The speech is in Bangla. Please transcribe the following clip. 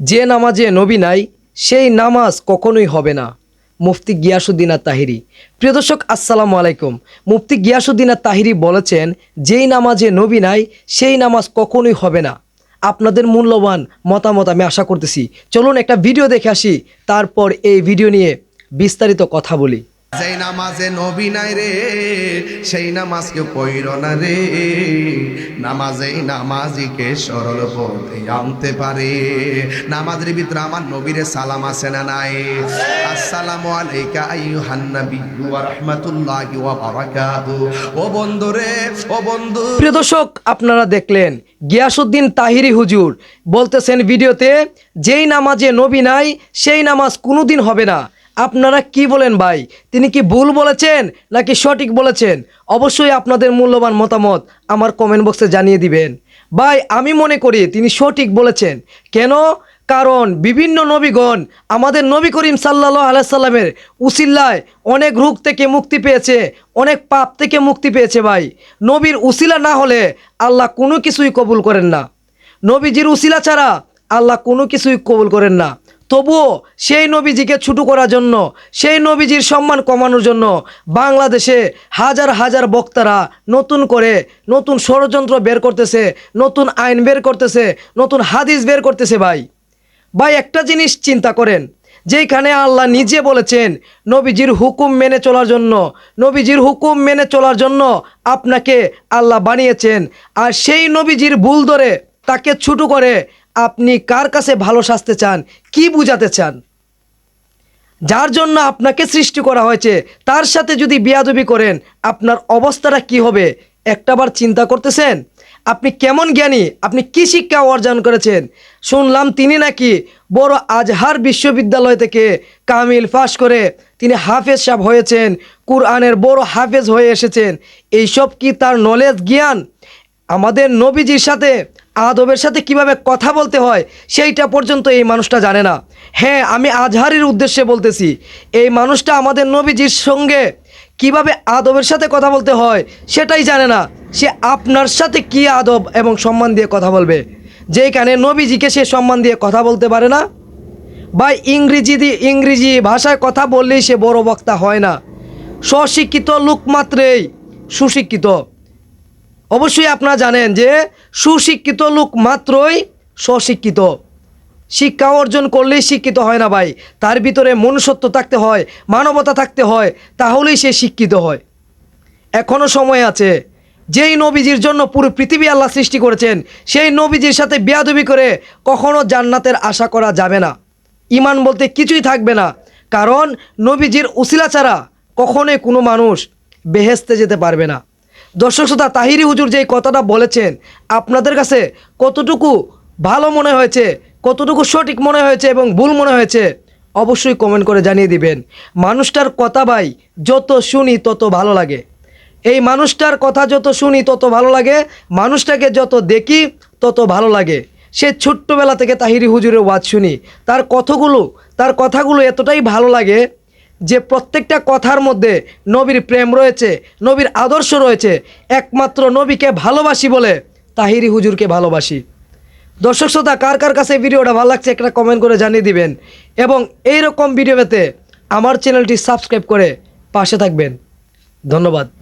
যে নামাজে নবী নাই, সেই নামাজ কখনোই হবে না। মুফতি গিয়াসুদ্দিন তাহিরি প্রিয় দর্শক, আসসালামু আলাইকুম। মুফতি গিয়াসুদ্দিন তাহিরি বলেছেন, যেই নামাজে নবী নাই, সেই নামাজ কখনোই হবে না। আপনাদের মূল্যবান মতামত আমি আশা করতেছি। চলুন একটা ভিডিও দেখে আসি, তারপর এই ভিডিও নিয়ে বিস্তারিত কথা বলি। যেই নামাজে নবী নাই রে, সেই নামাজ কেউ পইর না রে। নামাজেই নামাজিকে সরল পথে আনতে পারে। নামাজের ভিতরে আমার নবীরে সালাম আছে না নাই? আসসালামু আলাইকা আইয়ুহান নবী ওয়া রাহমাতুল্লাহি ওয়া বারাকাতু। ও বন্ধু রে, ও বন্ধু। প্রিয় দর্শক, আপনারা দেখলেন গিয়াসুদ্দিন তাহিরি হুজুর বলতেছেন ভিডিওতে, যেই নামাজে নবী নাই, সেই নামাজ কোনোদিন হবে না। আপনারা কি বলেন ভাই? তিনি কি ভুল বলেছেন নাকি সঠিক বলেছেন? অবশ্যই আপনাদের মূল্যবান মতামত আমার কমেন্ট বক্সে জানিয়ে দিবেন। ভাই, আমি মনে করি তিনি সঠিক বলেছেন। কেন? কারণ বিভিন্ন নবীগণ আমাদের নবী করিম সাল্লাহ আলাইসাল্লামের উসিল্লায় অনেক রোগ থেকে মুক্তি পেয়েছে, অনেক পাপ থেকে মুক্তি পেয়েছে ভাই। নবীর উসিলা না হলে আল্লাহ কোনো কিছুই কবুল করেন না। নবীজির উসিলা ছাড়া আল্লাহ কোনো কিছুই কবুল করেন না। তবুও সেই নবীজিকে ছুটু করার জন্য, সেই নবীজির সম্মান কমানোর জন্য বাংলাদেশে হাজার হাজার বক্তারা নতুন করে নতুন ষড়যন্ত্র বের করতেছে, নতুন আইন বের করতেছে, নতুন হাদিস বের করতেছে ভাই। ভাই, একটা জিনিস চিন্তা করেন, যেইখানে আল্লাহ নিজে বলেছেন নবীজির হুকুম মেনে চলার জন্য, নবীজির হুকুম মেনে চলার জন্য আপনাকে আল্লাহ বানিয়েছেন, আর সেই নবীজির ভুল ধরে তাকে ছুটু করে আপনি কার কাছে ভালো সাজতে চান? কি বুঝাতে চান? যার জন্য আপনাকে সৃষ্টি করা হয়েছে, তার সাথে যদি বিয়াদবি করেন, আপনার অবস্থাটা কি হবে? একটাবার চিন্তা করতেছেন? আপনি কেমন জ্ঞানী? আপনি কি শিক্ষা অর্জন করেছেন? শুনলাম তিনি নাকি বড় আজহার বিশ্ববিদ্যালয় থেকে কামিল পাশ করে তিনি হাফেজ সাহেব হয়েছেন, কুরআনের বড় হাফেজ হয়ে এসেছেন। এইসব কি তার নলেজ জ্ঞান? আমাদের নবীজির সাথে, আদবের সাথে কীভাবে কথা বলতে হয়, সেইটা পর্যন্ত এই মানুষটা জানে না। হ্যাঁ আমি আজহারির উদ্দেশ্যে বলতেছি, এই মানুষটা আমাদের নবীজির সঙ্গে কীভাবে আদবের সাথে কথা বলতে হয়, সেটাই জানে না। সে আপনার সাথে কি আদব এবং সম্মান দিয়ে কথা বলবে? যেখানে নবীজিকে সে সম্মান দিয়ে কথা বলতে পারে না? বা ইংরেজি দিয়ে ইংরেজি ভাষায় কথা বললেই সে বড় বক্তা হয় না। স্বশিক্ষিত লোক মাত্রেই সুশিক্ষিত। অবশ্যই আপনারা জানেন যে সুশিক্ষিত লোক মাত্রই স্বশিক্ষিত। শিক্ষা অর্জন করলেই শিক্ষিত হয় না ভাই। তার ভিতরে মনুষ্যত্ব থাকতে হয়, মানবতা থাকতে হয়, তাহলেই সে শিক্ষিত হয়। এখনও সময় আছে। যেই নবীজির জন্য পুরো পৃথিবী আল্লাহ সৃষ্টি করেছেন, সেই নবীজির সাথে বেয়াদবি করে কখনো জান্নাতের আশা করা যাবে না। ইমান বলতে কিছুই থাকবে না। কারণ নবীজির উসিলা ছাড়া কখনোই কোনো মানুষ বেহেস্তে যেতে পারবে না। দর্শক শ্রোতা, তাহিরি হুজুর যেই কথাটা বলেছেন, আপনাদের কাছে কতটুকু ভালো মনে হয়েছে, কতটুকু সঠিক মনে হয়েছে এবং ভুল মনে হয়েছে, অবশ্যই কমেন্ট করে জানিয়ে দিবেন। মানুষটার কথা ভাই, যত শুনি তত ভালো লাগে। এই মানুষটার কথা যত শুনি তত ভালো লাগে, মানুষটাকে যত দেখি তত ভালো লাগে। সে ছোট্টবেলা থেকে তাহিরি হুজুরের ওয়াজ শুনি। তার কথাগুলো তার কথাগুলো এতটাই ভালো লাগে যে প্রত্যেকটা কথার মধ্যে নবীর প্রেম রয়েছে, নবীর আদর্শ রয়েছে, একমাত্র নবীকে ভালোবাসি বলে তাহিরি হুজুরকে ভালোবাসি। দর্শক শ্রোতা, কার কার কাছে ভিডিওটা ভালো লাগছে একটা কমেন্ট করে জানিয়ে দিবেন এবং এই রকম ভিডিও পেতে আমার চ্যানেলটি সাবস্ক্রাইব করে পাশে থাকবেন। ধন্যবাদ।